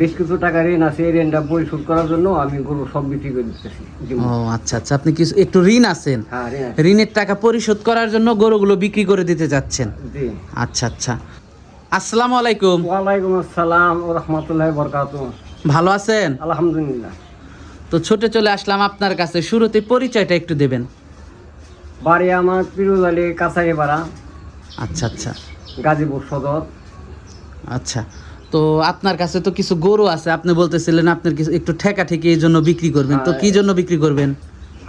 বেশ কিছু টাকা ঋণ আছে এই ঋণটা পরিশোধ করার জন্য আমি গরু সব বিক্রি করে দিতেছি ও আচ্ছা আচ্ছা আপনি কিছু একটু ঋণ আছেন? হ্যাঁ। ঋণের টাকা পরিশোধ করার জন্য গরুগুলো বিক্রি করে দিতে যাচ্ছেন? আচ্ছা আচ্ছা। আসসালামু আলাইকুম। ওয়ালাইকুম আসসালাম ও রহমতুল্লাহ বরকাত ভালো আছেন? আলহামদুলিল্লাহ। তো ছোটে চলে আসলাম আপনার কাছে শুরুতে পরিচয়টা একটু দেবেন। বাড়ি আমার পিরুজ আলী কাছারি পাড়া আচ্ছা আচ্ছা। গাজীপুর সদর। আচ্ছা। তো আপনার কাছে তো কিছু গরু আছে আপনি বলতেছিলেন আপনার কিছু একটু ঠেকা ঠেকে এই জন্য বিক্রি করবেন। তো কি জন্য বিক্রি করবেন?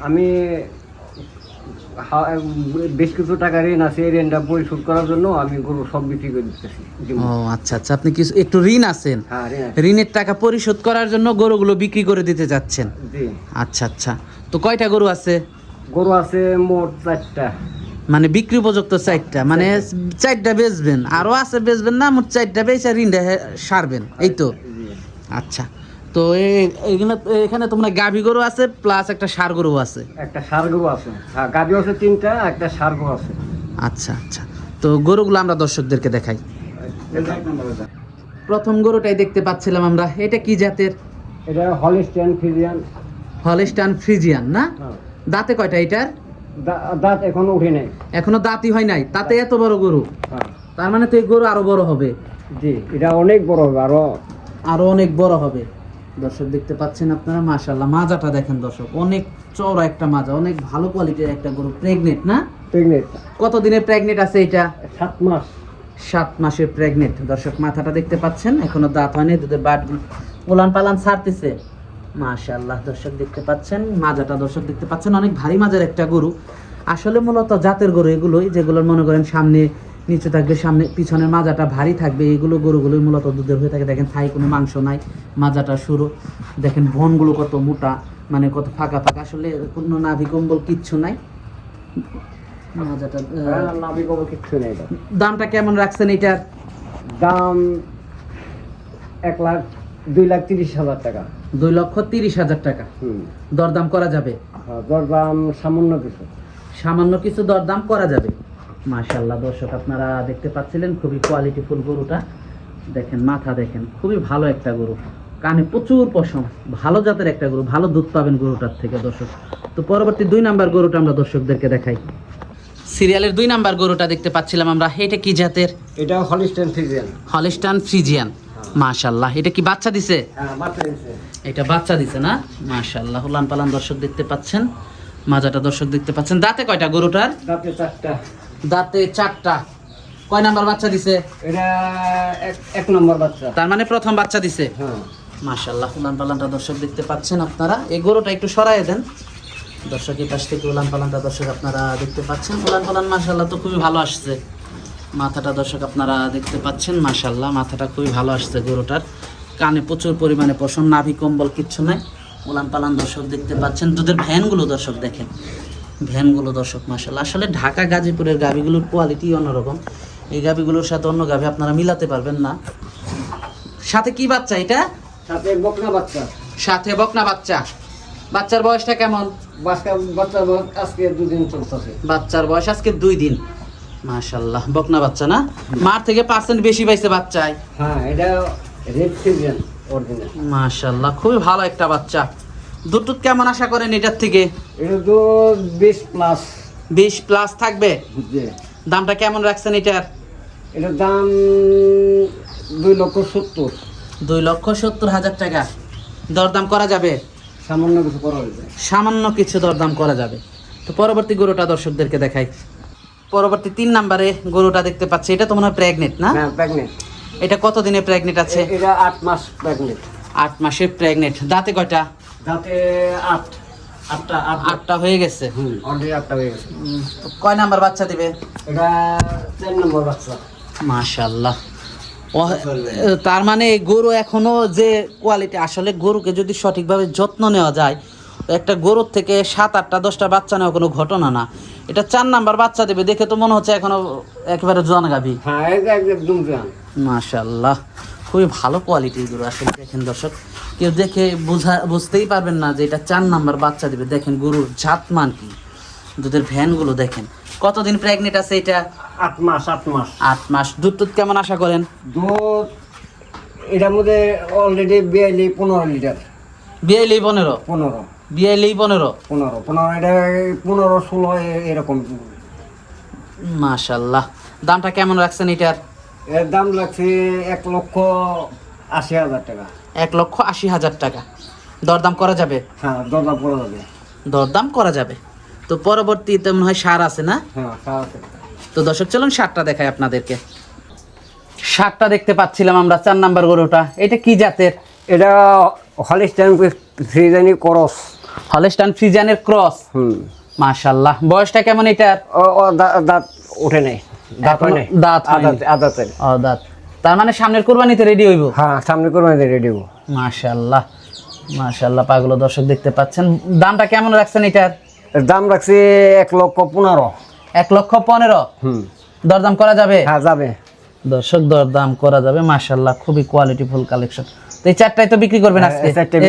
আমি বেশ কিছু টাকা ঋণ আছে এই ঋণটা পরিশোধ করার জন্য আমি গরু সব বিক্রি করে দিতেছি। ও আচ্ছা আচ্ছা। আপনি কিছু একটু ঋণ আছেন। হ্যাঁ। ঋণের টাকা পরিশোধ করার জন্য গরুগুলো বিক্রি করে দিতে যাচ্ছেন। আচ্ছা আচ্ছা। তো কয়টা গরু আছে? গরু আছে মোট চারটা। মানে বিক্রি উপযুক্ত চারটা মানে চারটা বেচবেন আরও আছে বেচবেন না মোট চারটা বেচে ঋণটা হে- সারবেন এই তো। আচ্ছা তো এখানে এখানে তোমরা গাভী গরু আছে প্লাস একটা সার গরু আছে। একটা সার গরু আছে। হ্যাঁ গাভি আছে তিনটা একটা সার গরু আছে। আচ্ছা আচ্ছা তো গরুগুলো আমরা দর্শকদেরকে দেখাই। প্রথম গরুটাই দেখতে পাচ্ছিলাম আমরা এটা কি জাতের? এটা হলিস্টিয়ান ফ্রিজিয়ান। হলেস্টান ফ্রিজিয়ান না? দাঁতে কয়টা এটার? দাঁত এখনও উঠে নাই। এখনও দাঁতই হয় নাই। তাতে এত বড় গরু? হ্যাঁ। তার মানে তো এই গরু আরও বড় হবে। জি এটা অনেক বড় হবে আরও আরও অনেক বড় হবে। দর্শক দেখতে পাচ্ছেন আপনারা মাশাল্লাহ মাজাটা দেখেন দর্শক অনেক চওড়া একটা মাজা অনেক ভালো কোয়ালিটির একটা গরু। প্রেগনেন্ট না? প্রেগনেন্ট কত দিনের প্রেগনেন্ট আছে এটা? সাত মাস। সাত মাসের প্রেগনেন্ট দর্শক মাথাটা দেখতে পাচ্ছেন এখনও দাঁত হয়নি দুধের বাট উলান পালান ছাড়তেছে। মাশাল্লাহ দর্শক দেখতে পাচ্ছেন মাজাটা দর্শক দেখতে পাচ্ছেন অনেক ভারী মাজার একটা গরু। আসলে মূলত জাতের গরু এগুলোই যেগুলোর মনে করেন সামনে নিচে থাকবে সামনে পিছনের মাজাটা ভারী থাকবে এগুলো গরুগুলোই মূলত দুধের হয়ে থাকে। দেখেন থাই কোনো মাংস নাই মাজাটা শুরু দেখেন বনগুলো কত মোটা মানে কত ফাঁকা ফাঁকা। আসলে কোনো নাভি কম্বল কিচ্ছু নাই। মাজাটা কিচ্ছু নেই। দামটা কেমন রাখছেন এটার দাম এক লাখ দুই লাখ তিরিশ হাজার টাকা। দুই লক্ষ তিরিশ হাজার টাকা। দরদাম করা যাবে? হ্যাঁ, দর দাম সামান্য কিছু। সামান্য কিছু দরদাম করা যাবে। মাশাল্লাহ দর্শক আপনারা দেখতে পাচ্ছিলেন খুবই কোয়ালিটিফুল গরুটা। দেখেন মাথা দেখেন খুবই ভালো একটা গরু। কানে প্রচুর পশম ভালো জাতের একটা গরু ভালো দুধ পাবেন গরুটার থেকে দর্শক। তো পরবর্তী দুই নাম্বার গরুটা আমরা দর্শকদেরকে দেখাই। সিরিয়ালের দুই নাম্বার গরুটা দেখতে পাচ্ছিলাম আমরা এটা কি জাতের? এটা হলিস্টিয়ান ফিজিয়ান হলিস্টান ফ্রিজিয়ান। মাশাল্লাহ এটা কি বাচ্চা দিছে? হ্যাঁ বাচ্চা দিচ্ছে এটা বাচ্চা দিছে না? মাশাআল্লাহ উলান পালান দর্শক দেখতে পাচ্ছেন মাজাটা দর্শক দেখতে পাচ্ছেন। দাঁতে কয়টা গরুটার? দাঁতে চারটা। দাঁতে চারটা। কয় নাম্বার বাচ্চা দিছে? এটা এক নম্বর বাচ্চা। তার মানে প্রথম বাচ্চা দিছে? হ্যাঁ। মাশাআল্লাহ উলান পালানটা দর্শক দেখতে পাচ্ছেন আপনারা। এই গরুটা একটু সরাই দেন। দর্শক এই পাশ থেকে উলান পালানটা দর্শক আপনারা দেখতে পাচ্ছেন। উলান পালান মাশাআল্লাহ তো খুবই ভালো আসছে। মাথাটা দর্শক আপনারা দেখতে পাচ্ছেন মাশাআল্লাহ মাথাটা খুবই ভালো আসছে গরুটার। কানে প্রচুর পরিমাণে পশম নাভি কম্বল কিচ্ছু নাই। উলান পালান দর্শক দেখতে পাচ্ছেন দুধের ভ্যানগুলো দর্শক দেখেন। ভ্যানগুলো দর্শক মাশাআল্লাহ। আসলে ঢাকা গাজীপুরের গাভিগুলোর কোয়ালিটি অন্যরকম। এই গাভিগুলোর সাথে অন্য গাভি আপনারা মিলাতে পারবেন না। সাথে কি বাচ্চা এটা? সাথে বকনা বাচ্চা। সাথে বকনা বাচ্চা। বাচ্চার বয়সটা কেমন? বাচ্চা বাচ্চা বয়স আজকে দুদিন চলতেছে। বাচ্চার বয়স আজকে দুই দিন। মাশাল্লাহ বকনা বাচ্চা না? মার থেকে পার্সেন্ট বেশি পাইছে বাচ্চায়। হ্যাঁ এটা রেড ফিজিয়ান অরিজিনাল মাশাল্লাহ খুবই ভালো একটা বাচ্চা। দুধ কেমন আশা করেন এটার থেকে? এটা তো বিশ প্লাস বিশ প্লাস থাকবে? দামটা কেমন রাখছেন এটার? এটার দাম দুই লক্ষ সত্তর। দুই লক্ষ সত্তর হাজার টাকা। দরদাম করা যাবে? সামান্য কিছু করা হয়েছে। সামান্য কিছু দরদাম করা যাবে। তো পরবর্তী গরুটা দর্শকদেরকে দেখাই। পরবর্তী তিন নাম্বারে গরুটা দেখতে পাচ্ছি। এটা তো মনে হয় প্রেগনেন্ট না? হ্যাঁ প্রেগনেন্ট এটা কত দিনে প্রেগনেন্ট আছে এটা আট মাস প্রেগনেন্ট আট মাসের প্রেগনেন্ট দাঁতে কয়টা? দাঁতে আট। আটটা আটটা হয়ে গেছে? হুম অলরেডি আটটা হয়ে গেছে। তো কয় নাম্বার বাচ্চা দিবে? এটা চার নম্বর বাচ্চা। মাশাল্লাহ তার মানে এই গরু এখনও যে কোয়ালিটি আসলে গরুকে যদি সঠিকভাবে যত্ন নেওয়া যায় একটা গরুর থেকে সাত আটটা দশটা বাচ্চা নেওয়া কোনো ঘটনা না। এটা চার নাম্বার বাচ্চা দেবে দেখে তো মনে হচ্ছে এখনও একেবারে জনগাভী হ্যাঁ এটা একদম মাশাল্লাহ খুবই ভালো কোয়ালিটির গরু আসলে দেখেন দর্শক। কেউ দেখে বুঝা বুঝতেই পারবেন না যে এটা চার নাম্বার বাচ্চা দিবে। দেখেন গরুর জাতমান কি দুধের ভ্যানগুলো দেখেন। কতদিন প্রেগনেন্ট আছে এটা? আট মাস আট মাস। আট মাস। দুধ টুধ কেমন আশা করেন? দুধ এটার মধ্যে অলরেডি বিয়ালি পনেরো লিটার। বিয়াইলি পনেরো? পনেরো। বিয়াইলি পনেরো? পনেরো। পনেরো এটা পনেরো ষোলো এরকম। মাশাল্লাহ। দামটা কেমন রাখছেন এটার? এর দাম লাগছে এক লক্ষ আশি হাজার টাকা। এক লক্ষ আশি হাজার টাকা। দরদাম করা যাবে? হ্যাঁ দরদাম পড়ে যাবে। দরদাম করা যাবে। তো পরবর্তীতে মনে হয় সার আছে না? হ্যাঁ সারা তো দর্শক চলুন সারটা দেখাই আপনাদেরকে। সারটা দেখতে পাচ্ছিলাম আমরা চার নাম্বার গরুটা। এটা কি জাতের? এটা হলিস্টাইন ফ্রিজানি করস। হলেস্টান ফ্রিজানের ক্রস। মাশাল্লাহ বয়সটা কেমন দা- দাঁত ওঠে নাই। দাঁত দাঁত দাঁত। তার মানে সামনের কোরবানিতে রেডি হইব? হ্যাঁ সামনে করবেন রেডি মাশাল্লাহ মাশাল্লাহ পাগলো দর্শক দেখতে পাচ্ছেন। দামটা কেমন রাখছেন এটার? দাম রাখছি এক লক্ষ পনেরো। এক লক্ষ পনেরো? হুম। দরদাম করা যাবে? হ্যাঁ যাবে। দর্শক দরদাম করা যাবে। মাশাল্লাহ খুবই কোয়ালিটি ফুল কালেকশন তো এই চারটাই তো বিক্রি করবেন হ্যাঁ, আজকে?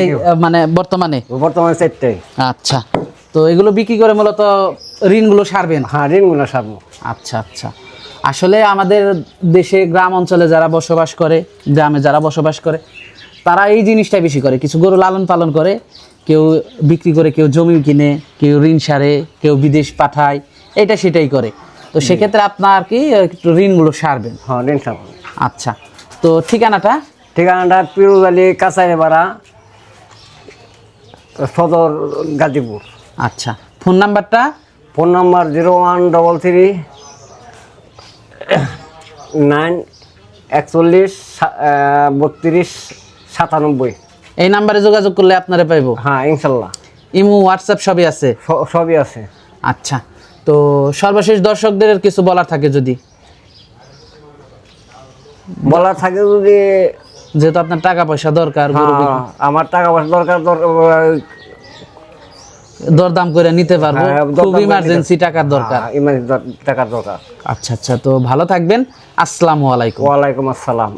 মানে বর্তমানে? বর্তমানে চারটাই। আচ্ছা। তো এগুলো বিক্রি করে মূলত ঋণগুলো সারবেন? হ্যাঁ ঋণগুলো সারবো। আচ্ছা আচ্ছা। আসলে আমাদের দেশে গ্রাম অঞ্চলে যারা বসবাস করে গ্রামে যারা বসবাস করে তারা এই জিনিসটাই বেশি করে। কিছু গরু লালন পালন করে কেউ বিক্রি করে কেউ জমি কিনে কেউ ঋণ সারে কেউ বিদেশ পাঠায় এটা সেটাই করে। তো সেক্ষেত্রে আপনার কি একটু ঋণগুলো সারবেন? হ্যাঁ ঋণ সারবো। আচ্ছা। তো ঠিকানাটা? ঠিকানাটা পিরুজ আলী কাছারি পাড়া সদর গাজীপুর। আচ্ছা ফোন নাম্বারটা? Phone number zero one double three nine একচল্লিশ বত্রিশ সাতানব্বই। এই নাম্বারে যোগাযোগ করলে আপনারা পাইবো। হ্যাঁ ইনশাল্লাহ। ইমো হোয়াটসঅ্যাপ সবই আছে? সবই আছে। আচ্ছা তো সর্বশেষ দর্শকদের কিছু বলার থাকে যদি? বলার থাকে যদি যেহেতু আপনার টাকা পয়সা দরকার হ্যাঁ, আমার টাকা পয়সা দরকার দর- দরদাম করে নিতে পারব। হ্যাঁ, খুব ইমার্জেন্সি টাকার দরকার। ইমার্জেন্সি টাকার দরকার। আচ্ছা আচ্ছা তো ভালো থাকবেন। আসসালামু আলাইকুম। ওয়ালাইকুম আসসালাম।